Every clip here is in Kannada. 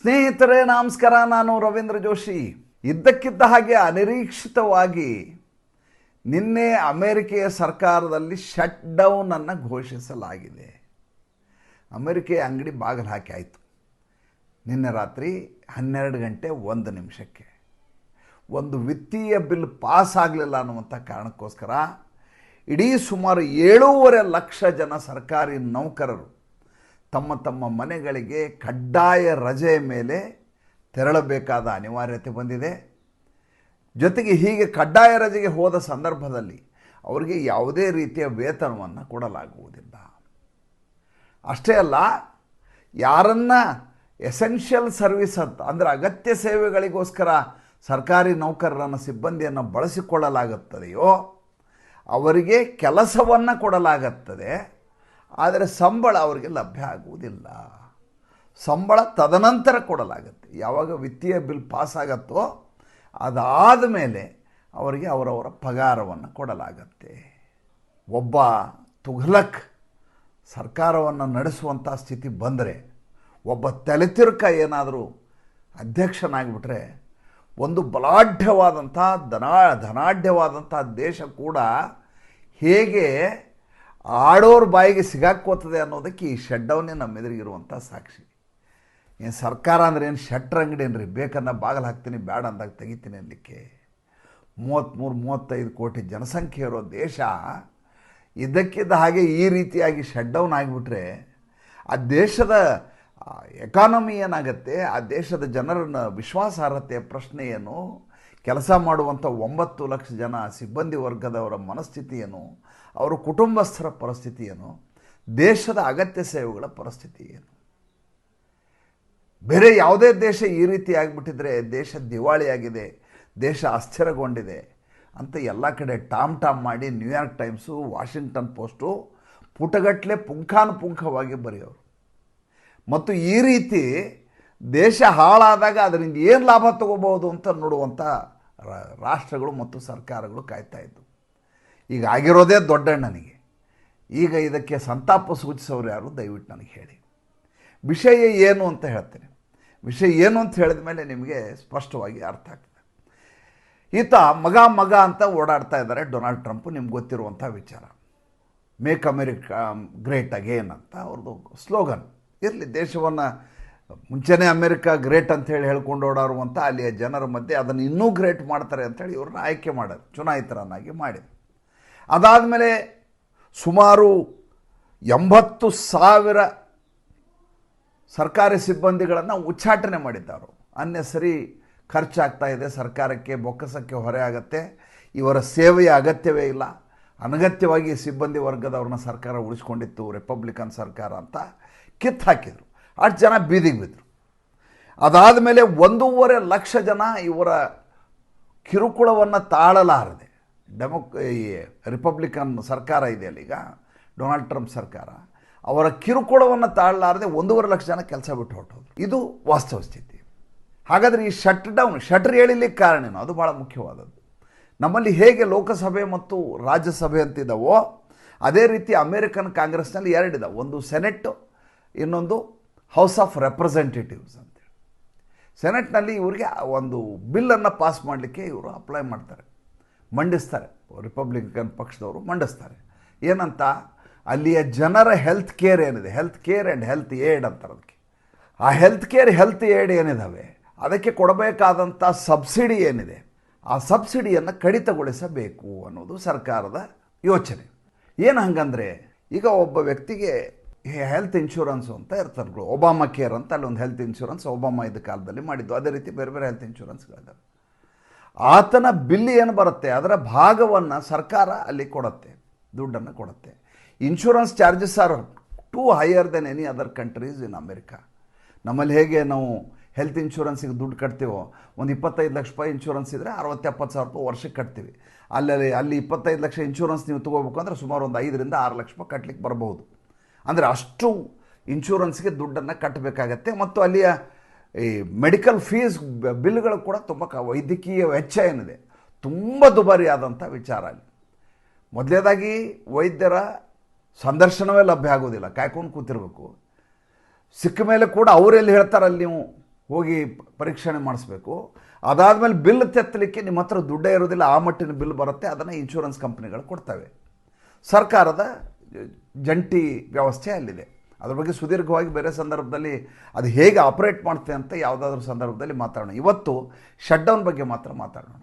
ಸ್ನೇಹಿತರೇ, ನಮಸ್ಕಾರ. ನಾನು ರವೀಂದ್ರ ಜೋಶಿ. ಇದ್ದಕ್ಕಿದ್ದ ಹಾಗೆ ಅನಿರೀಕ್ಷಿತವಾಗಿ ನಿನ್ನೆ ಅಮೆರಿಕೆಯ ಸರ್ಕಾರದಲ್ಲಿ ಶಟ್ ಡೌನನ್ನು ಘೋಷಿಸಲಾಗಿದೆ. ಅಮೆರಿಕೆಯ ಅಂಗಡಿ ಬಾಗಿಲು ಹಾಕಿ ಆಯಿತು. ನಿನ್ನೆ ರಾತ್ರಿ ಹನ್ನೆರಡು ಗಂಟೆ ಒಂದು ನಿಮಿಷಕ್ಕೆ. ಒಂದು ವಿತ್ತೀಯ ಬಿಲ್ ಪಾಸ್ ಆಗಲಿಲ್ಲ ಅನ್ನುವಂಥ ಕಾರಣಕ್ಕೋಸ್ಕರ ಇಡೀ ಸುಮಾರು ಏಳೂವರೆ ಲಕ್ಷ ಜನ ಸರ್ಕಾರಿ ನೌಕರರು ತಮ್ಮ ತಮ್ಮ ಮನೆಗಳಿಗೆ ಕಡ್ಡಾಯ ರಜೆಯ ಮೇಲೆ ತೆರಳಬೇಕಾದ ಅನಿವಾರ್ಯತೆ ಬಂದಿದೆ. ಜೊತೆಗೆ ಹೀಗೆ ಕಡ್ಡಾಯ ರಜೆಗೆ ಹೋದ ಸಂದರ್ಭದಲ್ಲಿ ಅವರಿಗೆ ಯಾವುದೇ ರೀತಿಯ ವೇತನವನ್ನು ಕೊಡಲಾಗುವುದಿಲ್ಲ. ಅಷ್ಟೇ ಅಲ್ಲ, ಯಾರನ್ನ ಎಸೆನ್ಷಿಯಲ್ ಸರ್ವಿಸ್ ಅಂತ, ಅಂದರೆ ಅಗತ್ಯ ಸೇವೆಗಳಿಗೋಸ್ಕರ ಸರ್ಕಾರಿ ನೌಕರರನ್ನು ಸಿಬ್ಬಂದಿಯನ್ನು ಬಳಸಿಕೊಳ್ಳಲಾಗುತ್ತದೆಯೋ, ಅವರಿಗೆ ಕೆಲಸವನ್ನು ಕೊಡಲಾಗುತ್ತದೆ. ಆದರೆ ಸಂಬಳ ಅವರಿಗೆ ಲಭ್ಯ ಆಗುವುದಿಲ್ಲ. ಸಂಬಳ ತದನಂತರ ಕೊಡಲಾಗುತ್ತೆ. ಯಾವಾಗ ವಿತ್ತೀಯ ಬಿಲ್ ಪಾಸ್ ಆಗತ್ತೋ ಅದಾದ ಮೇಲೆ ಅವರಿಗೆ ಅವರವರ ಪಗಾರವನ್ನು ಕೊಡಲಾಗತ್ತೆ. ಒಬ್ಬ ತುಘಲಕ್ ಸರ್ಕಾರವನ್ನು ನಡೆಸುವಂಥ ಸ್ಥಿತಿ ಬಂದರೆ, ಒಬ್ಬ ತಲೆತಿರುಕ ಏನಾದರೂ ಅಧ್ಯಕ್ಷನಾಗಿಬಿಟ್ರೆ, ಒಂದು ಬಲಾಢ್ಯವಾದಂಥ ಧನಾ ಧನಾಢ್ಯವಾದಂಥ ದೇಶ ಕೂಡ ಹೇಗೆ ಆಡೋರ ಬಾಯಿಗೆ ಸಿಗಾಕೋತದೆ ಅನ್ನೋದಕ್ಕೆ ಈ ಶೆಡ್ಡವನ್ನೇ ನಮ್ಮ ಎದುರಿಗಿರುವಂಥ ಸಾಕ್ಷಿ. ಏನು ಸರ್ಕಾರ ಅಂದ್ರೆ ಏನು ಶಟ್ರ್ ಅಂಗಡಿ ಏನ್ರಿ? ಬೇಕನ್ನ ಬಾಗಿಲು ಹಾಕ್ತೀನಿ ಬೇಡ ಅಂದಾಗ ತೆಗಿತೀನಿ ಅನ್ಲಿಕ್ಕೆ. ಮೂವತ್ತ್ಮೂರು ಮೂವತ್ತೈದು ಕೋಟಿ ಜನಸಂಖ್ಯೆ ಇರೋ ದೇಶ ಇದಕ್ಕಿದ್ದ ಹಾಗೆ ಈ ರೀತಿಯಾಗಿ ಶಟ್ ಡೌನ್ ಆಗಿಬಿಟ್ರೆ ಆ ದೇಶದ ಎಕಾನಮಿ ಏನಾಗುತ್ತೆ, ಆ ದೇಶದ ಜನರನ್ನ ವಿಶ್ವಾಸಾರ್ಹತೆಯ ಪ್ರಶ್ನೆ ಏನು, ಕೆಲಸ ಮಾಡುವಂಥ ಒಂಬತ್ತು ಲಕ್ಷ ಜನ ಸಿಬ್ಬಂದಿ ವರ್ಗದವರ ಮನಸ್ಥಿತಿ ಏನು ಅವರ ಕುಟುಂಬಸ್ಥರ ಪರಿಸ್ಥಿತಿ ಏನು? ದೇಶದ ಅಗತ್ಯ ಸೇವೆಗಳ ಪರಿಸ್ಥಿತಿ ಏನು? ಬೇರೆ ಯಾವುದೇ ದೇಶ ಈ ರೀತಿ ಆಗಿಬಿಟ್ಟಿದ್ರೆ ದೇಶ ದಿವಾಳಿಯಾಗಿದೆ, ದೇಶ ಅಸ್ಥಿರಗೊಂಡಿದೆ ಅಂತ ಎಲ್ಲ ಕಡೆ ಟಾಮ್ ಟಾಮ್ ಮಾಡಿ New York Times, Washington Post, ಪುಟಗಟ್ಟಲೆ ಪುಂಖಾನುಪುಂಖವಾಗಿ ಬರೆಯೋರು. ಮತ್ತು ಈ ರೀತಿ ದೇಶ ಹಾಳಾದಾಗ ಅದರಿಂದ ಏನು ಲಾಭ ತಗೋಬಹುದು ಅಂತ ನೋಡುವಂಥ ರಾಷ್ಟ್ರಗಳು ಮತ್ತು ಸರ್ಕಾರಗಳು ಕಾಯ್ತಾ ಇದ್ದವು. ಈಗ ಆಗಿರೋದೇ ದೊಡ್ಡಣ್ಣನಿಗೆ. ಈಗ ಇದಕ್ಕೆ ಸಂತಾಪ ಸೂಚಿಸೋರು ಯಾರು? ದಯವಿಟ್ಟು ನನಗೆ ಹೇಳಿ. ವಿಷಯ ಏನು ಅಂತ ಹೇಳ್ತೇನೆ. ವಿಷಯ ಏನು ಅಂತ ಹೇಳಿದ ಮೇಲೆ ನಿಮಗೆ ಸ್ಪಷ್ಟವಾಗಿ ಅರ್ಥ ಆಗ್ತದೆ. ಈತ ಮಗ ಮಗ ಅಂತ ಓಡಾಡ್ತಾ ಇದ್ದಾರೆ ಡೊನಾಲ್ಡ್ ಟ್ರಂಪ್, ನಿಮ್ಗೆ ಗೊತ್ತಿರುವಂಥ ವಿಚಾರ. ಮೇಕ್ ಅಮೆರಿಕಾ ಗ್ರೇಟ್ ಅಗೇನ್ ಅಂತ ಅವ್ರದ್ದು ಸ್ಲೋಗನ್. ಇರಲಿ, ದೇಶವನ್ನು ಮುಂಚೆನೇ ಅಮೆರಿಕಾ ಗ್ರೇಟ್ ಅಂತ ಹೇಳಿ ಹೇಳ್ಕೊಂಡು ಓಡಾಡುವಂಥ ಅಲ್ಲಿಯ ಜನರ ಮಧ್ಯೆ ಅದನ್ನು ಇನ್ನೂ ಗ್ರೇಟ್ ಮಾಡ್ತಾರೆ ಅಂತೇಳಿ ಇವ್ರನ್ನ ಆಯ್ಕೆ ಮಾಡೋದು ಚುನಾಯಿತರನ್ನಾಗಿ ಮಾಡಿದ್ರು. ಅದಾದಮೇಲೆ ಸುಮಾರು ಎಂಬತ್ತು ಸಾವಿರ ಸರ್ಕಾರಿ ಸಿಬ್ಬಂದಿಗಳನ್ನು ಉಚ್ಚಾಟನೆ ಅನ್ಯ ಸರಿ ಖರ್ಚಾಗ್ತಾ ಇದೆ, ಸರ್ಕಾರಕ್ಕೆ ಬೊಕ್ಕಸಕ್ಕೆ ಹೊರೆ ಆಗತ್ತೆ, ಇವರ ಸೇವೆಯ ಅಗತ್ಯವೇ ಇಲ್ಲ. ಅನಗತ್ಯವಾಗಿ ಸಿಬ್ಬಂದಿ ವರ್ಗದವ್ರನ್ನ ಸರ್ಕಾರ ಉಳಿಸ್ಕೊಂಡಿತ್ತು, ರಿಪಬ್ಲಿಕನ್ ಸರ್ಕಾರ ಅಂತ ಕಿತ್ತು ಹಾಕಿದರು. ಅಷ್ಟು ಜನ ಬೀದಿಗೆ ಬಿದ್ದರು ಅದಾದ ಮೇಲೆ ಒಂದೂವರೆ ಲಕ್ಷ ಜನ ಇವರ ಕಿರುಕುಳವನ್ನು ತಾಳಲಾರದೆ ಡೆಮೊಕ್, ಈ ರಿಪಬ್ಲಿಕನ್ ಸರ್ಕಾರ ಇದೆ ಅಲ್ಲಿಗ ಡೊನಾಲ್ಡ್ ಟ್ರಂಪ್ ಸರ್ಕಾರ, ಅವರ ಕಿರುಕುಳವನ್ನು ತಾಳಲಾರದೆ ಒಂದೂವರೆ ಲಕ್ಷ ಜನ ಕೆಲಸ ಬಿಟ್ಟು ಹೊರಟೋದ್ರು. ಇದು ವಾಸ್ತವ ಸ್ಥಿತಿ. ಹಾಗಾದರೆ ಈ ಶಟ್ ಡೌನ್ ಶಟ್ರ್ ಹೇಳಿಲಿಕ್ಕೆ ಕಾರಣೇನು ಅದು ಭಾಳ ಮುಖ್ಯವಾದದ್ದು. ನಮ್ಮಲ್ಲಿ ಹೇಗೆ ಲೋಕಸಭೆ ಮತ್ತು ರಾಜ್ಯಸಭೆ ಅಂತಿದ್ದಾವೋ ಅದೇ ರೀತಿ ಅಮೇರಿಕನ್ ಕಾಂಗ್ರೆಸ್ನಲ್ಲಿ ಎರಡಿದಾವೆ ಒಂದು ಸೆನೆಟ್, ಇನ್ನೊಂದು ಹೌಸ್ ಆಫ್ ರೆಪ್ರೆಸೆಂಟೇಟಿವ್ಸ್ ಅಂತೇಳಿ ಸೆನೆಟ್ನಲ್ಲಿ ಇವರಿಗೆ ಒಂದು ಬಿಲ್ಲನ್ನು ಪಾಸ್ ಮಾಡಲಿಕ್ಕೆ ಇವರು ಅಪ್ಲೈ ಮಾಡ್ತಾರೆ. ಮಂಡಿಸ್ತಾರೆ. ರಿಪಬ್ಲಿಕನ್ ಪಕ್ಷದವರು ಮಂಡಿಸ್ತಾರೆ. ಏನಂತ? ಅಲ್ಲಿಯ ಜನರ ಹೆಲ್ತ್ ಕೇರ್ ಏನಿದೆ? Health care and health aid ಅಂತಾರೆ ಅದಕ್ಕೆ. ಆ ಹೆಲ್ತ್ ಕೇರ್ ಹೆಲ್ತ್ ಏಡ್ ಏನಿದಾವೆ? ಅದಕ್ಕೆ ಕೊಡಬೇಕಾದಂಥ ಸಬ್ಸಿಡಿ ಏನಿದೆ? ಆ ಸಬ್ಸಿಡಿಯನ್ನು ಕಡಿತಗೊಳಿಸಬೇಕು ಅನ್ನೋದು ಸರ್ಕಾರದ ಯೋಚನೆ. ಏನು ಹಂಗಂದರೆ, ಈಗ ಒಬ್ಬ ವ್ಯಕ್ತಿಗೆ ಹೆಲ್ತ್ ಇನ್ಶೂರೆನ್ಸು ಅಂತ ಇರ್ತಾರೆ ಒಬಾಮಾ ಕೇರ್ ಅಂತ ಅಲ್ಲಿ ಒಂದು ಹೆಲ್ತ್ ಇನ್ಶೂರೆನ್ಸ್ ಒಬಾಮಾ ಇದ್ದ ಕಾಲದಲ್ಲಿ ಮಾಡಿದ್ದು. ಅದೇ ರೀತಿ ಬೇರೆ ಬೇರೆ ಹೆಲ್ತ್ ಇನ್ಶೂರೆನ್ಸ್ಗಳಿದ್ದಾವೆ ಆತನ ಬಿಲ್ ಏನು ಬರುತ್ತೆ? ಅದರ ಭಾಗವನ್ನು ಸರ್ಕಾರ ಅಲ್ಲಿ ಕೊಡುತ್ತೆ, ದುಡ್ಡನ್ನು ಕೊಡುತ್ತೆ. Insurance charges are too higher then any other countries in America ನಮ್ಮಲ್ಲಿ ಹೇಗೆ ನಾವು ಹೆಲ್ತ್ ಇನ್ಶೂರೆನ್ಸಿಗೆ ದುಡ್ಡು ಕಟ್ತೀವೋ? ಒಂದು ಇಪ್ಪತ್ತೈದು ಲಕ್ಷ ರೂಪಾಯಿ ಇನ್ಶೂರೆನ್ಸ್ ಇದ್ದರೆ ಅರವತ್ತೆಪ್ಪತ್ತು ಸಾವಿರ ರೂಪಾಯಿ ವರ್ಷಕ್ಕೆ ಕಟ್ತೀವಿ. ಅಲ್ಲಿ ಅಲ್ಲಿ ಇಪ್ಪತ್ತೈದು ಲಕ್ಷ ಇನ್ಶೂರೆನ್ಸ್ ನೀವು ತೊಗೋಬೇಕು ಅಂದರೆ ಸುಮಾರು ಒಂದು ಐದರಿಂದ ಆರು ಲಕ್ಷ ರೂಪಾಯಿ ಕಟ್ಟಲಿಕ್ಕೆ ಬರ್ಬೋದು ಅಂದರೆ ಅಷ್ಟು ಇನ್ಶೂರೆನ್ಸ್ಗೆ ದುಡ್ಡನ್ನು ಕಟ್ಟಬೇಕಾಗತ್ತೆ ಮತ್ತು ಅಲ್ಲಿಯ ಈ ಮೆಡಿಕಲ್ ಫೀಸ್ ಬಿಲ್ಗಳು ಕೂಡ ತುಂಬ ಕ ವೈದ್ಯಕೀಯ ವೆಚ್ಚ ಏನಿದೆ, ತುಂಬ ದುಬಾರಿ ಆದಂಥ ವಿಚಾರ ಅಲ್ಲಿ. ಮೊದಲನೇದಾಗಿ ವೈದ್ಯರ ಸಂದರ್ಶನವೇ ಲಭ್ಯ ಆಗೋದಿಲ್ಲ ಕಾಯ್ಕೊಂಡು ಕೂತಿರ್ಬೇಕು. ಸಿಕ್ಕ ಮೇಲೆ ಕೂಡ ಅವರೆಲ್ಲಿ ಹೇಳ್ತಾರಲ್ಲಿ ನೀವು ಹೋಗಿ ಪರೀಕ್ಷಣೆ ಮಾಡಿಸ್ಬೇಕು. ಅದಾದಮೇಲೆ ಬಿಲ್ ತೆತ್ತಲಿಕ್ಕೆ ನಿಮ್ಮ ಹತ್ರ ದುಡ್ಡೇ ಇರೋದಿಲ್ಲ ಆ ಮಟ್ಟಿನ ಬಿಲ್ ಬರುತ್ತೆ, ಅದನ್ನು ಇನ್ಶೂರೆನ್ಸ್ ಕಂಪ್ನಿಗಳು ಕೊಡ್ತವೆ. ಸರ್ಕಾರದ ಜಂಟಿ ವ್ಯವಸ್ಥೆ ಅಲ್ಲಿದೆ. ಅದ್ರ ಬಗ್ಗೆ ಸುದೀರ್ಘವಾಗಿ ಬೇರೆ ಸಂದರ್ಭದಲ್ಲಿ ಅದು ಹೇಗೆ ಆಪರೇಟ್ ಮಾಡುತ್ತೆ ಅಂತ ಯಾವುದಾದ್ರೂ ಸಂದರ್ಭದಲ್ಲಿ ಮಾತಾಡೋಣ. ಇವತ್ತು ಶಟ್ ಡೌನ್ ಬಗ್ಗೆ ಮಾತ್ರ ಮಾತಾಡೋಣ.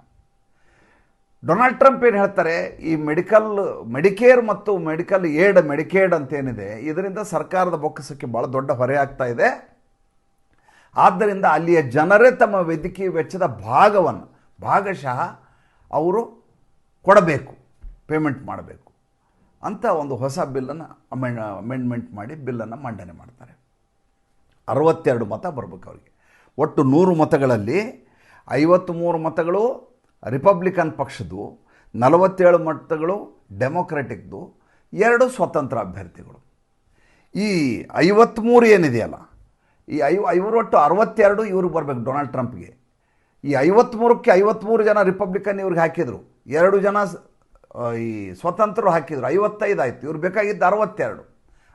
ಡೊನಾಲ್ಡ್ ಟ್ರಂಪ್ ಏನು ಹೇಳ್ತಾರೆ, ಈ ಮೆಡಿಕಲ್ ಮೆಡಿಕೇರ್ ಮತ್ತು ಮೆಡಿಕಲ್ ಏಡ್ ಮೆಡಿಕೇಡ್ ಅಂತ ಏನಿದೆ ಇದರಿಂದ ಸರ್ಕಾರದ ಬೊಕ್ಕಸಕ್ಕೆ ಭಾಳ ದೊಡ್ಡ ಹೊರೆ ಆಗ್ತಾ ಇದೆ. ಆದ್ದರಿಂದ ಅಲ್ಲಿಯ ಜನರೇ ತಮ್ಮ ವೈದ್ಯಕೀಯ ವೆಚ್ಚದ ಭಾಗವನ್ನು, ಭಾಗಶಃ ಅವರು ಕೊಡಬೇಕು ಪೇಮೆಂಟ್ ಮಾಡಬೇಕು. ಅಂತ ಒಂದು ಹೊಸ ಬಿಲ್ಲನ್ನು ಅಮೆಂಡ್, ಅಮೆಂಡ್ಮೆಂಟ್ ಮಾಡಿ ಬಿಲ್ಲನ್ನು ಮಂಡನೆ ಮಾಡ್ತಾರೆ. ಅರವತ್ತೆರಡು ಮತ ಬರಬೇಕು ಅವರಿಗೆ. ಒಟ್ಟು ನೂರು ಮತಗಳಲ್ಲಿ ಐವತ್ತ್ಮೂರು ಮತಗಳು ರಿಪಬ್ಲಿಕನ್ ಪಕ್ಷದ್ದು, ನಲವತ್ತೇಳು ಮತಗಳು ಡೆಮೊಕ್ರೆಟಿಕ್ದು, ಎರಡು ಸ್ವತಂತ್ರ ಅಭ್ಯರ್ಥಿಗಳು. ಈ ಐವತ್ತ್ಮೂರು ಏನಿದೆಯಲ್ಲ, ಈ ಐ ಐವರು ಒಟ್ಟು ಅರವತ್ತೆರಡು ಇವ್ರಿಗೆ ಬರಬೇಕು ಡೊನಾಲ್ಡ್ ಟ್ರಂಪ್ಗೆ. ಈ ಐವತ್ತ್ಮೂರಕ್ಕೆ ಐವತ್ತ್ಮೂರು ಜನ ರಿಪಬ್ಲಿಕನ್ ಇವ್ರಿಗೆ ಹಾಕಿದರು. ಎರಡು ಜನ ಈ ಸ್ವತಂತ್ರರು ಹಾಕಿದ್ರು ಐವತ್ತೈದು ಆಯಿತು ಇವ್ರು ಬೇಕಾಗಿದ್ದು ಅರವತ್ತೆರಡು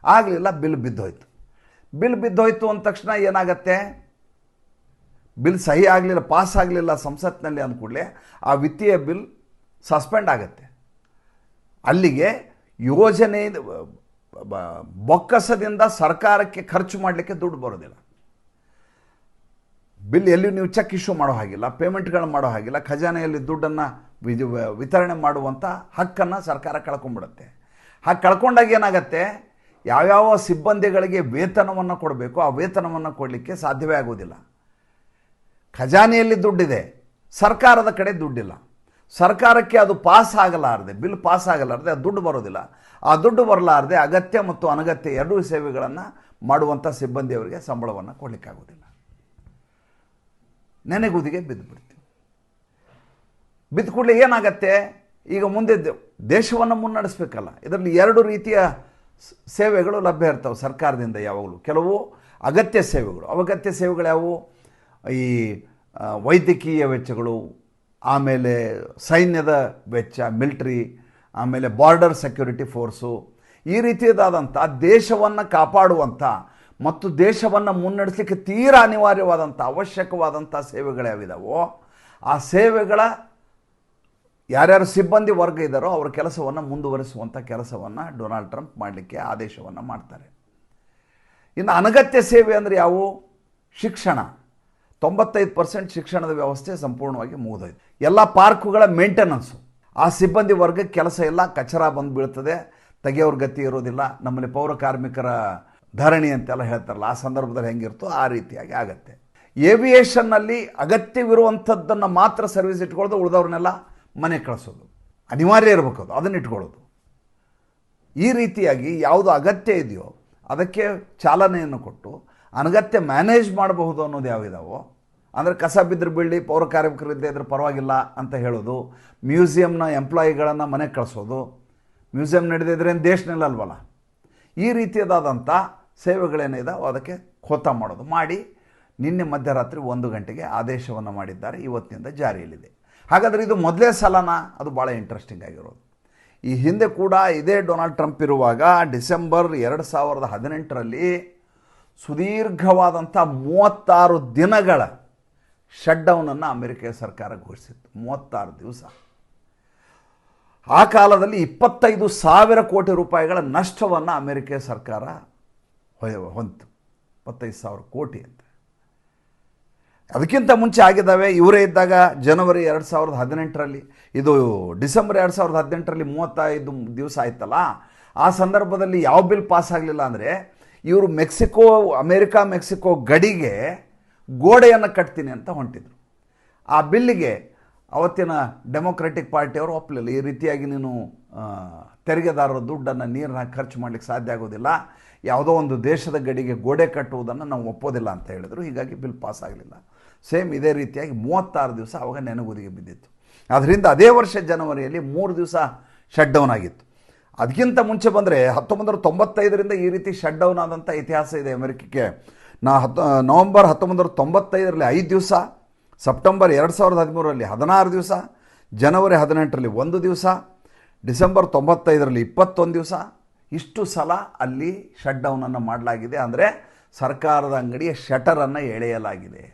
ಆಗಲಿಲ್ಲ ಬಿಲ್ ಬಿದ್ದೋಯ್ತು ಬಿಲ್ ಬಿದ್ದೋಯ್ತು ಅಂದ ತಕ್ಷಣ ಏನಾಗತ್ತೆ ಬಿಲ್ ಸಹಿ ಆಗಲಿಲ್ಲ ಪಾಸ್ ಆಗಲಿಲ್ಲ ಸಂಸತ್ನಲ್ಲಿ ಅಂದ್ಕೂಡಲೇ ಆ ವಿತ್ತೀಯ ಬಿಲ್ ಸಸ್ಪೆಂಡ್ ಆಗುತ್ತೆ ಅಲ್ಲಿಗೆ ಯೋಜನೆ ಬೊಕ್ಕಸದಿಂದ ಸರ್ಕಾರಕ್ಕೆ ಖರ್ಚು ಮಾಡಲಿಕ್ಕೆ ದುಡ್ಡು ಬರೋದಿಲ್ಲ ಬಿಲ್ ಎಲ್ಲಿ ನೀವು ಚೆಕ್ ಇಶ್ಯೂ ಮಾಡೋ ಹಾಗಿಲ್ಲ, ಪೇಮೆಂಟ್ಗಳು ಮಾಡೋ ಹಾಗಿಲ್ಲ, ಖಜಾನೆಯಲ್ಲಿ ದುಡ್ಡನ್ನು ವಿತರಣೆ ಮಾಡುವಂಥ ಹಕ್ಕನ್ನು ಸರ್ಕಾರ ಕಳ್ಕೊಂಡ್ಬಿಡುತ್ತೆ. ಹಾಗೆ ಕಳ್ಕೊಂಡಾಗ ಏನಾಗುತ್ತೆ? ಯಾವ್ಯಾವ ಸಿಬ್ಬಂದಿಗಳಿಗೆ ವೇತನವನ್ನು ಕೊಡಬೇಕು, ಆ ವೇತನವನ್ನು ಕೊಡಲಿಕ್ಕೆ ಸಾಧ್ಯವೇ ಆಗೋದಿಲ್ಲ ಖಜಾನೆಯಲ್ಲಿ ದುಡ್ಡಿದೆ, ಸರ್ಕಾರದ ಕಡೆ ದುಡ್ಡಿಲ್ಲ. ಸರ್ಕಾರಕ್ಕೆ ಅದು ಪಾಸ್ ಆಗಲಾರದೆ, ಬಿಲ್ ಪಾಸ್ ಆಗಲಾರದೆ ಆ ದುಡ್ಡು ಬರೋದಿಲ್ಲ. ಆ ದುಡ್ಡು ಬರಲಾರದೆ ಅಗತ್ಯ ಮತ್ತು ಅನಗತ್ಯ ಎರಡೂ ಸೇವೆಗಳನ್ನು ಮಾಡುವಂಥ ಸಿಬ್ಬಂದಿಯವರಿಗೆ ಸಂಬಳವನ್ನು ಕೊಡಲಿಕ್ಕಾಗೋದಿಲ್ಲ ನೆನೆಗುದಿಗೆ ಬಿದ್ದು ಬಿಡ್ತೀವಿ ಬಿದ್ದ ಕೂಡಲೇ ಏನಾಗತ್ತೆ? ಈಗ ಮುಂದೆ ದೇಶವನ್ನು ಮುನ್ನಡೆಸಬೇಕಲ್ಲ. ಇದರಲ್ಲಿ ಎರಡು ರೀತಿಯ ಸೇವೆಗಳು ಲಭ್ಯ ಇರ್ತವೆ ಸರ್ಕಾರದಿಂದ ಯಾವಾಗಲೂ. ಕೆಲವು ಅಗತ್ಯ ಸೇವೆಗಳು. ಅವಗತ್ಯ ಸೇವೆಗಳು ಯಾವುವು? ಈ ವೈದ್ಯಕೀಯ ವೆಚ್ಚಗಳು, ಆಮೇಲೆ ಸೈನ್ಯದ ವೆಚ್ಚ, ಮಿಲ್ಟ್ರಿ, ಆಮೇಲೆ ಬಾರ್ಡರ್ ಸೆಕ್ಯೂರಿಟಿ ಫೋರ್ಸು, ಈ ರೀತಿಯದಾದಂಥ ದೇಶವನ್ನು ಕಾಪಾಡುವಂಥ ಮತ್ತು ದೇಶವನ್ನು ಮುನ್ನಡೆಸಲಿಕ್ಕೆ ತೀರಾ ಅನಿವಾರ್ಯವಾದಂಥ ಅವಶ್ಯಕವಾದಂಥ ಸೇವೆಗಳು ಯಾವಿದಾವೋ ಆ ಸೇವೆಗಳ ಯಾರ್ಯಾರು ಸಿಬ್ಬಂದಿ ವರ್ಗ ಇದ್ದಾರೋ ಅವರ ಕೆಲಸವನ್ನು ಮುಂದುವರಿಸುವಂಥ ಕೆಲಸವನ್ನು ಡೊನಾಲ್ಡ್ ಟ್ರಂಪ್ ಮಾಡಲಿಕ್ಕೆ ಆದೇಶವನ್ನು ಮಾಡ್ತಾರೆ. ಇನ್ನು ಅನಗತ್ಯ ಸೇವೆ ಅಂದರೆ ಯಾವುವು ಶಿಕ್ಷಣ. ತೊಂಬತ್ತೈದು ಪರ್ಸೆಂಟ್ ಶಿಕ್ಷಣದ ವ್ಯವಸ್ಥೆ ಸಂಪೂರ್ಣವಾಗಿ ಮುಗಿದೋಯ್ತು. ಎಲ್ಲ ಪಾರ್ಕುಗಳ ಮೇಂಟೆನೆನ್ಸು. ಆ ಸಿಬ್ಬಂದಿ ವರ್ಗಕ್ಕೆ ಕೆಲಸ ಎಲ್ಲ ಕಚರ ಬಂದು ಬೀಳ್ತದೆ, ತೆಗೆಯೋರ ಗತಿ ಇರೋದಿಲ್ಲ ನಮ್ಮಲ್ಲಿ ಪೌರ ಕಾರ್ಮಿಕರ ಧರಣಿ ಅಂತೆಲ್ಲ ಹೇಳ್ತಾರಲ್ಲ, ಆ ಸಂದರ್ಭದಲ್ಲಿ ಹೆಂಗಿರ್ತೋ ಆ ರೀತಿಯಾಗಿ ಆಗತ್ತೆ. ಏವಿಯೇಷನ್ನಲ್ಲಿ ಅಗತ್ಯವಿರುವಂಥದ್ದನ್ನು ಮಾತ್ರ ಸರ್ವಿಸ್ ಇಟ್ಕೊಳ್ಳೋದು, ಉಳಿದವ್ರನ್ನೆಲ್ಲ ಮನೆ ಕಳಿಸೋದು. ಅನಿವಾರ್ಯ ಇರಬೇಕು ಅದು, ಅದನ್ನು ಇಟ್ಕೊಳ್ಳೋದು. ಈ ರೀತಿಯಾಗಿ ಯಾವುದು ಅಗತ್ಯ ಇದೆಯೋ, ಅದಕ್ಕೆ ಚಾಲನೆಯನ್ನು ಕೊಟ್ಟು, ಅನಗತ್ಯ ಮ್ಯಾನೇಜ್ ಮಾಡಬಹುದು ಅನ್ನೋದು ಯಾವಿದಾವೋ ಅಂದರೆ ಕಸ ಬಿದ್ದರೆ ಬೀಳಿ ಪೌರ ಕಾರ್ಮಿಕರಿದ್ದೇ ಇದ್ರೆ ಪರವಾಗಿಲ್ಲ ಅಂತ ಹೇಳೋದು ಮ್ಯೂಸಿಯಂನ ಎಂಪ್ಲಾಯಿಗಳನ್ನು ಮನೆಗೆ ಕಳಿಸೋದು ಮ್ಯೂಸಿಯಂ ನಡೆದಿದ್ರೆ ದೇಶನಲ್ಲಿ ಅಲ್ವಲ್ಲ ಈ ರೀತಿಯದಾದಂಥ ಸೇವೆಗಳೇನಿದಾವೆ ಅದಕ್ಕೆ ಖೋತ ಮಾಡೋದು. ಮಾಡಿ ನಿನ್ನೆ ಮಧ್ಯರಾತ್ರಿ ಒಂದು ಗಂಟೆಗೆ ಆದೇಶವನ್ನು ಮಾಡಿದ್ದಾರೆ. ಇವತ್ತಿನಿಂದ ಜಾರಿಯಲ್ಲಿದೆ. ಹಾಗಾದರೆ ಇದು ಮೊದಲೇ ಸಲನ? ಅದು ಭಾಳ ಇಂಟ್ರೆಸ್ಟಿಂಗ್ ಆಗಿರೋದು. ಈ ಹಿಂದೆ ಕೂಡ ಇದೇ ಡೊನಾಲ್ಡ್ ಟ್ರಂಪ್ ಇರುವಾಗ ಡಿಸೆಂಬರ್ ಎರಡು ಸಾವಿರದ ಹದಿನೆಂಟರಲ್ಲಿ ಸುದೀರ್ಘವಾದಂಥ ಮೂವತ್ತಾರು ದಿನಗಳ ಶಟ್ಡೌನನ್ನು ಅಮೆರಿಕ ಸರ್ಕಾರ ಘೋಷಿಸಿತ್ತು. ಮೂವತ್ತಾರು ದಿವಸ. ಆ ಕಾಲದಲ್ಲಿ ಇಪ್ಪತ್ತೈದು ಸಾವಿರ ಕೋಟಿ ರೂಪಾಯಿಗಳ ನಷ್ಟವನ್ನು ಅಮೆರಿಕ ಸರ್ಕಾರ ಹೊಂತು. ಇಪ್ಪತ್ತೈದು ಸಾವಿರ ಕೋಟಿ ಅಂತ. ಅದಕ್ಕಿಂತ ಮುಂಚೆ ಆಗಿದ್ದಾವೆ, ಇವರೇ ಇದ್ದಾಗ ಜನವರಿ ಎರಡು ಸಾವಿರದ ಹದಿನೆಂಟರಲ್ಲಿ, ಇದು ಡಿಸೆಂಬರ್ ಎರಡು ಸಾವಿರದ ಹದಿನೆಂಟರಲ್ಲಿ ಮೂವತ್ತೈದು ದಿವಸ ಆಯ್ತಲ್ಲ, ಆ ಸಂದರ್ಭದಲ್ಲಿ ಯಾವ ಬಿಲ್ ಪಾಸ್ ಆಗಲಿಲ್ಲ ಅಂದರೆ, ಇವರು ಮೆಕ್ಸಿಕೋ, ಅಮೇರಿಕಾ, ಮೆಕ್ಸಿಕೋ ಗಡಿಗೆ ಗೋಡೆಯನ್ನು ಕಟ್ತೀನಿ ಅಂತ ಹೊಂಟಿದ್ರು. ಆ ಬಿಲ್ಲಿಗೆ ಅವತ್ತಿನ ಡೆಮೊಕ್ರೆಟಿಕ್ ಪಾರ್ಟಿಯವರು ಒಪ್ಪಲಿಲ್ಲ ಈ ರೀತಿಯಾಗಿ ನೀನು ತೆರಿಗೆದಾರರ ದುಡ್ಡನ್ನು ನೀರನ್ನ ಖರ್ಚು ಮಾಡಲಿಕ್ಕೆ ಸಾಧ್ಯ ಆಗೋದಿಲ್ಲ ಯಾವುದೋ ಒಂದು ದೇಶದ ಗಡಿಗೆ ಗೋಡೆ ಕಟ್ಟುವುದನ್ನು ನಾವು ಒಪ್ಪೋದಿಲ್ಲ ಅಂತ ಹೇಳಿದರು. ಹೀಗಾಗಿ ಬಿಲ್ ಪಾಸ್ ಆಗಲಿಲ್ಲ. ಸೇಮ್ ಇದೇ ರೀತಿಯಾಗಿ ಮೂವತ್ತಾರು ದಿವಸ ಅವಾಗ ನೆನಗುದಿಗೆ ಬಿದ್ದಿತ್ತು. ಅದರಿಂದ ಅದೇ ವರ್ಷ ಜನವರಿಯಲ್ಲಿ ಮೂರು ದಿವಸ ಶಟ್ ಡೌನ್ ಆಗಿತ್ತು. ಅದಕ್ಕಿಂತ ಮುಂಚೆ ಬಂದರೆ ಹತ್ತೊಂಬತ್ತು ತೊಂಬತ್ತೈದರಿಂದ ಈ ರೀತಿ ಶಟ್ ಡೌನ್ ಆದಂಥ ಇತಿಹಾಸ ಇದೆ ಅಮೆರಿಕಕ್ಕೆ. ನಾ ಹತ್ತು, ನವಂಬರ್ ಹತ್ತೊಂಬತ್ತು ತೊಂಬತ್ತೈದರಲ್ಲಿ ಐದು ದಿವಸ, ಸೆಪ್ಟೆಂಬರ್ ಎರಡು ಸಾವಿರದ ಹದಿಮೂರರಲ್ಲಿ ಹದಿನಾರು ದಿವಸ, ಜನವರಿ ಹದಿನೆಂಟರಲ್ಲಿ ಒಂದು ದಿವಸ, ಡಿಸೆಂಬರ್ ತೊಂಬತ್ತೈದರಲ್ಲಿ ಇಪ್ಪತ್ತೊಂದು ದಿವಸ ಇಷ್ಟು ಸಲ ಅಲ್ಲಿ ಶಟ್ ಡೌನನ್ನು ಮಾಡಲಾಗಿದೆ ಅಂದರೆ ಸರ್ಕಾರದ ಅಂಗಡಿಯ ಶಟರನ್ನು ಎಳೆಯಲಾಗಿದೆ.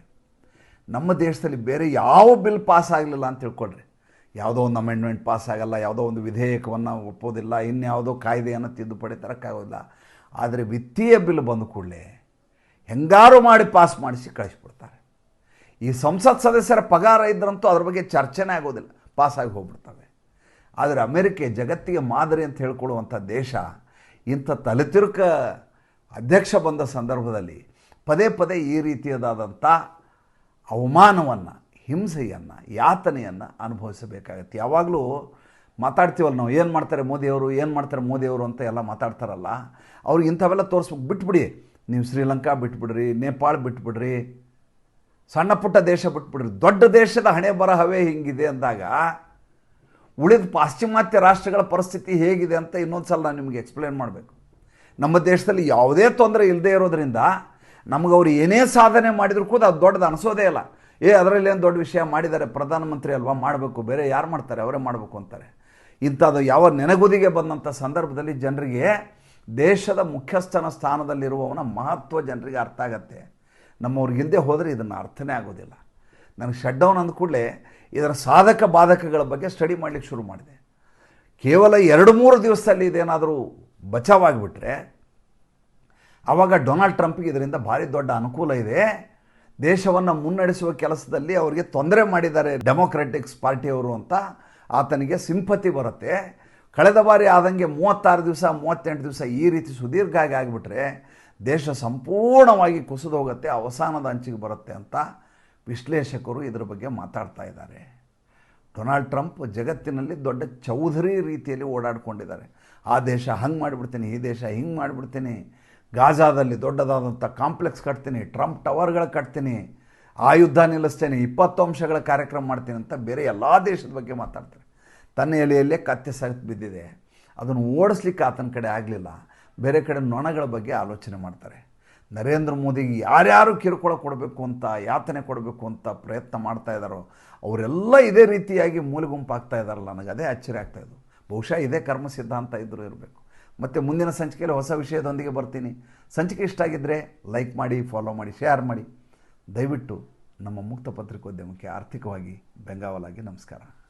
ನಮ್ಮ ದೇಶದಲ್ಲಿ ಬೇರೆ ಯಾವ ಬಿಲ್ ಪಾಸ್ ಆಗಲಿಲ್ಲ ಅಂತ ತಿಳ್ಕೊಳ್ರಿ. ಯಾವುದೋ ಒಂದು ಅಮೆಂಡ್ಮೆಂಟ್ ಪಾಸ್ ಆಗಲ್ಲ, ಯಾವುದೋ ಒಂದು ವಿಧೇಯಕವನ್ನು ಒಪ್ಪೋದಿಲ್ಲ, ಇನ್ಯಾವುದೋ ಕಾಯ್ದೆಯನ್ನು ತಿದ್ದುಪಡಿ ತರೋಕ್ಕಾಗೋದಿಲ್ಲ ಆದರೆ ವಿತ್ತೀಯ ಬಿಲ್ ಬಂದ ಕೂಡಲೇ ಹೆಂಗಾರು ಮಾಡಿ ಪಾಸ್ ಮಾಡಿಸಿ ಕಳಿಸ್ಬಿಡ್ತಾರೆ. ಈ ಸಂಸತ್ ಸದಸ್ಯರ ಪಗಾರ ಇದ್ರಂತೂ ಅದ್ರ ಬಗ್ಗೆ ಚರ್ಚೆನೇ ಆಗೋದಿಲ್ಲ ಪಾಸಾಗಿ ಹೋಗ್ಬಿಡ್ತವೆ. ಆದರೆ ಅಮೆರಿಕೆ ಜಗತ್ತಿಗೆ ಮಾದರಿ ಅಂತ ಹೇಳ್ಕೊಳ್ಳುವಂಥ ದೇಶ ಇಂಥ ತಲೆತಿರುಕ ಅಧ್ಯಕ್ಷ ಬಂದ ಸಂದರ್ಭದಲ್ಲಿ ಪದೇ ಪದೇ ಈ ರೀತಿಯದಾದಂಥ ಅವಮಾನವನ್ನು, ಹಿಂಸೆಯನ್ನು, ಯಾತನೆಯನ್ನು ಅನುಭವಿಸಬೇಕಾಗತ್ತೆ. ಯಾವಾಗಲೂ ಮಾತಾಡ್ತೀವಲ್ಲ ನಾವು, ಏನು ಮಾಡ್ತಾರೆ ಮೋದಿಯವರು, ಏನು ಮಾಡ್ತಾರೆ ಮೋದಿಯವರು ಅಂತ ಎಲ್ಲ ಮಾತಾಡ್ತಾರಲ್ಲ, ಅವ್ರಿಗೆ ಇಂಥವೆಲ್ಲ ತೋರಿಸ್ಬೇಕು. ಬಿಟ್ಬಿಡಿ. ನೀವು ಶ್ರೀಲಂಕಾ ಬಿಟ್ಬಿಡ್ರಿ, ನೇಪಾಳ ಬಿಟ್ಬಿಡ್ರಿ, ಸಣ್ಣ ಪುಟ್ಟ ದೇಶ ಬಿಟ್ಬಿಡ್ರಿ, ದೊಡ್ಡ ದೇಶದ ಹಣೆ ಬರಹವೇ ಹಿಂಗಿದೆ ಅಂದಾಗ ಉಳಿದ ಪಾಶ್ಚಿಮಾತ್ಯ ರಾಷ್ಟ್ರಗಳ ಪರಿಸ್ಥಿತಿ ಹೇಗಿದೆ ಅಂತ ಇನ್ನೊಂದು ಸಲ ನಾನು ನಿಮಗೆ ಎಕ್ಸ್ಪ್ಲೇನ್ ಮಾಡಬೇಕು. ನಮ್ಮ ದೇಶದಲ್ಲಿ ಯಾವುದೇ ತೊಂದರೆ ಇಲ್ಲದೆ ಇರೋದರಿಂದ ನಮಗೆ ಅವರು ಏನೇ ಸಾಧನೆ ಮಾಡಿದರೂ ಕೂಡ ಅದು ದೊಡ್ಡದು ಅನಿಸೋದೇ ಇಲ್ಲ. ಏ, ಅದರಲ್ಲಿ ಏನು ದೊಡ್ಡ ವಿಷಯ ಮಾಡಿದ್ದಾರೆ, ಪ್ರಧಾನಮಂತ್ರಿ ಅಲ್ವಾ, ಮಾಡಬೇಕು, ಬೇರೆ ಯಾರು ಮಾಡ್ತಾರೆ, ಅವರೇ ಮಾಡಬೇಕು ಅಂತಾರೆ. ಇಂಥದ್ದು ಯಾವ ನೆನಗುದಿಗೆ ಬಂದಂಥ ಸಂದರ್ಭದಲ್ಲಿ ಜನರಿಗೆ ದೇಶದ ಮುಖ್ಯಸ್ಥನ ಸ್ಥಾನದಲ್ಲಿರುವವನ ಮಹತ್ವ ಜನರಿಗೆ ಅರ್ಥ ಆಗತ್ತೆ. ನಮ್ಮವ್ರಿಗೆ ಹಿಂದೆ ಹೋದರೆ ಇದನ್ನು ಅರ್ಥನೇ ಆಗೋದಿಲ್ಲ. ನನಗೆ ಶಟ್ ಡೌನ್ ಅಂದ ಕೂಡಲೇ ಇದರ ಸಾಧಕ ಬಾಧಕಗಳ ಬಗ್ಗೆ ಸ್ಟಡಿ ಮಾಡಲಿಕ್ಕೆ ಶುರು ಮಾಡಿದೆ. ಕೇವಲ ಎರಡು ಮೂರು ದಿವಸದಲ್ಲಿ ಇದೇನಾದರೂ ಬಚಾವಾಗಿಬಿಟ್ರೆ ಆವಾಗ ಡೊನಾಲ್ಡ್ ಟ್ರಂಪ್ಗೆ ಇದರಿಂದ ಭಾರಿ ದೊಡ್ಡ ಅನುಕೂಲ ಇದೆ. ದೇಶವನ್ನು ಮುನ್ನಡೆಸುವ ಕೆಲಸದಲ್ಲಿ ಅವರಿಗೆ ತೊಂದರೆ ಮಾಡಿದ್ದಾರೆ ಡೆಮೊಕ್ರೆಟಿಕ್ಸ್ ಪಾರ್ಟಿಯವರು ಅಂತ ಆತನಿಗೆ ಸಿಂಪತಿ ಬರುತ್ತೆ. ಕಳೆದ ಬಾರಿ ಆದಂಗೆ ಮೂವತ್ತಾರು ದಿವಸ, ಮೂವತ್ತೆಂಟು ದಿವಸ ಈ ರೀತಿ ಸುದೀರ್ಘವಾಗಿ ಆಗಿಬಿಟ್ರೆ ದೇಶ ಸಂಪೂರ್ಣವಾಗಿ ಕುಸಿದು ಹೋಗುತ್ತೆ ಅವಸಾನದ ಅಂಚಿಗೆ ಬರುತ್ತೆ ಅಂತ ವಿಶ್ಲೇಷಕರು ಇದರ ಬಗ್ಗೆ ಮಾತಾಡ್ತಾ ಇದ್ದಾರೆ. ಡೊನಾಲ್ಡ್ ಟ್ರಂಪ್ ಜಗತ್ತಿನಲ್ಲಿ ದೊಡ್ಡ ಚೌಧರಿ ರೀತಿಯಲ್ಲಿ ಓಡಾಡ್ಕೊಂಡಿದ್ದಾರೆ. ಆ ದೇಶ ಹಂಗೆ ಮಾಡಿಬಿಡ್ತೀನಿ, ಈ ದೇಶ ಹಿಂಗೆ ಮಾಡಿಬಿಡ್ತೀನಿ, ಗಾಜಾದಲ್ಲಿ ದೊಡ್ಡದಾದಂಥ ಕಾಂಪ್ಲೆಕ್ಸ್ ಕಟ್ತೀನಿ, ಟ್ರಂಪ್ ಟವರ್ಗಳು ಕಟ್ತೀನಿ, ಆ ಯುದ್ಧ ನಿಲ್ಲಿಸ್ತೇನೆ, ಇಪ್ಪತ್ತು ಅಂಶಗಳ ಕಾರ್ಯಕ್ರಮ ಮಾಡ್ತೀನಿ ಅಂತ ಬೇರೆ ಎಲ್ಲ ದೇಶದ ಬಗ್ಗೆ ಮಾತಾಡ್ತಾರೆ. ತನ್ನ ಎಲೆಯಲ್ಲೇ ಕತ್ತೆ ಸಗತ್ ಬಿದ್ದಿದೆ. ಅದನ್ನು ಓಡಿಸ್ಲಿಕ್ಕೆ ಆತನ ಕಡೆ ಆಗಲಿಲ್ಲ. ಬೇರೆ ಕಡೆ ನೊಣಗಳ ಬಗ್ಗೆ ಆಲೋಚನೆ ಮಾಡ್ತಾರೆ. ನರೇಂದ್ರ ಮೋದಿಗೆ ಯಾರ್ಯಾರು ಕಿರುಕುಳ ಕೊಡಬೇಕು ಅಂತ, ಯಾತನೆ ಕೊಡಬೇಕು ಅಂತ ಪ್ರಯತ್ನ ಮಾಡ್ತಾ ಇದ್ದಾರೋ, ಅವರೆಲ್ಲ ಇದೇ ರೀತಿಯಾಗಿ ಮೂಲೆಗುಂಪಾಗ್ತಾ ಇದ್ದಾರಲ್ಲ, ನನಗೆ ಅದೇ ಆಶ್ಚರ್ಯ ಆಗ್ತಾ ಇದ್ದು. ಬಹುಶಃ ಇದೇ ಕರ್ಮ ಸಿದ್ಧಾಂತ ಇದ್ದರೂ ಇರಬೇಕು. ಮತ್ತು ಮುಂದಿನ ಸಂಚಿಕೆಯಲ್ಲಿ ಹೊಸ ವಿಷಯದೊಂದಿಗೆ ಬರ್ತೀನಿ. ಸಂಚಿಕೆ ಇಷ್ಟ ಆಗಿದ್ದರೆ ಲೈಕ್ ಮಾಡಿ ಫಾಲೋ ಮಾಡಿ ಶೇರ್ ಮಾಡಿ. ದಯವಿಟ್ಟು ನಮ್ಮ ಮುಕ್ತ ಪತ್ರಿಕೋದ್ಯಮಕ್ಕೆ ಆರ್ಥಿಕವಾಗಿ ಬೆಂಗಾವಲಾಗಿ ನಮಸ್ಕಾರ.